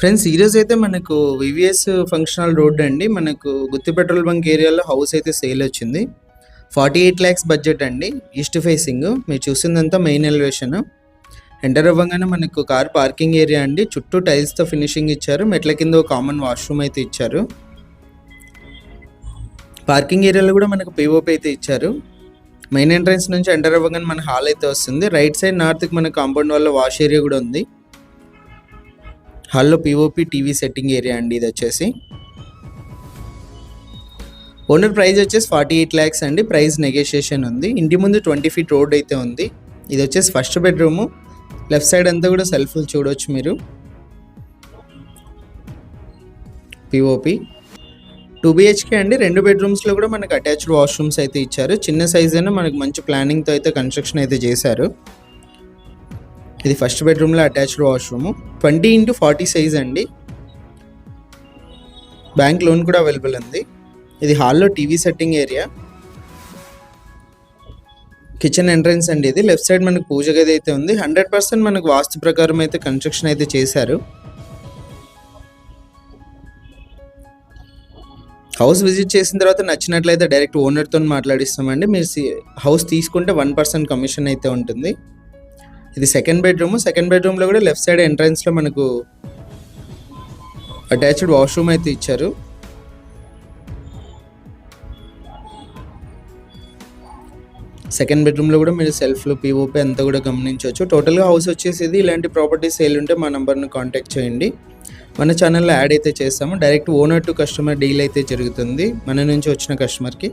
Friends ఈరోజు అయితే మనకు వివిఎస్ ఫంక్షనల్ రోడ్ అండి. మనకు గుత్తి పెట్రోల్ బంక్ ఏరియాలో హౌస్ అయితే సేల్ వచ్చింది. ఫార్టీ ఎయిట్ ల్యాక్స్ బడ్జెట్ అండి. ఈస్ట్ ఫేసింగ్ మీరు చూసిందంతా మెయిన్ ఎలివేషన్ ఎంటర్ అవ్వగానే మనకు కార్ పార్కింగ్ ఏరియా అండి. చుట్టూ టైల్స్తో ఫినిషింగ్ ఇచ్చారు. మెట్ల కింద ఒక కామన్ వాష్రూమ్ అయితే ఇచ్చారు. పార్కింగ్ ఏరియాలో కూడా మనకు పిఓపి అయితే ఇచ్చారు. మెయిన్ ఎంట్రన్స్ నుంచి ఎంటర్ అవ్వగానే మన హాల్ అయితే వస్తుంది. రైట్ సైడ్ నార్త్కి మన కాంపౌండ్ వల్ల వాష్ ఏరియా కూడా ఉంది. Hello POP TV setting area అండి ఇది వచ్చేసి. ఓనర్ ప్రైస్ వచ్చేసి ఫార్టీ ఎయిట్ ల్యాక్స్ అండి. ప్రైస్ నెగోషియేషన్ ఉంది. ఇంటి ముందు ట్వంటీ ఫీట్ రోడ్ అయితే ఉంది. ఇది వచ్చేసి ఫస్ట్ బెడ్రూము లెఫ్ట్ సైడ్ అంతా కూడా సెల్ఫ్లు చూడవచ్చు మీరు. పిఓపి టూ బిహెచ్కే అండి. రెండు బెడ్రూమ్స్లో కూడా మనకు అటాచ్డ్ వాష్రూమ్స్ అయితే ఇచ్చారు. చిన్న సైజ్ అయినా మనకు మంచి ప్లానింగ్తో అయితే కన్స్ట్రక్షన్ అయితే చేశారు. ఇది ఫస్ట్ బెడ్రూమ్లో attached washroom. Twenty into forty size అండి. బ్యాంక్ లోన్ కూడా అవైలబుల్ ఉంది. ఇది హాల్లో TV setting area. Kitchen entrance అండి ఇది. లెఫ్ట్ సైడ్ మనకు పూజ గది అయితే ఉంది. హండ్రెడ్ పర్సెంట్ మనకు వాస్తు ప్రకారం అయితే కన్స్ట్రక్షన్ అయితే చేశారు. హౌస్ విజిట్ చేసిన తర్వాత నచ్చినట్లయితే డైరెక్ట్ ఓనర్తో మాట్లాడిస్తామండి. మీరు హౌస్ తీసుకుంటే వన్ పర్సెంట్ కమిషన్ అయితే ఉంటుంది. ఇది సెకండ్ బెడ్రూమ్ సెకండ్ బెడ్రూమ్లో కూడా లెఫ్ట్ సైడ్ ఎంట్రన్స్లో మనకు అటాచ్డ్ వాష్రూమ్ అయితే ఇచ్చారు. సెకండ్ బెడ్రూమ్లో కూడా మీరు సెల్ఫ్లు పీఓపీ అంతా కూడా గమనించవచ్చు. టోటల్గా హౌస్ వచ్చేసి ఇలాంటి ప్రాపర్టీ సేల్ ఉంటే మా నెంబర్ను కాంటాక్ట్ చేయండి. మన ఛానల్లో యాడ్ అయితే చేస్తాము. Direct owner to customer deal అయితే జరుగుతుంది. మన నుంచి వచ్చిన కస్టమర్కి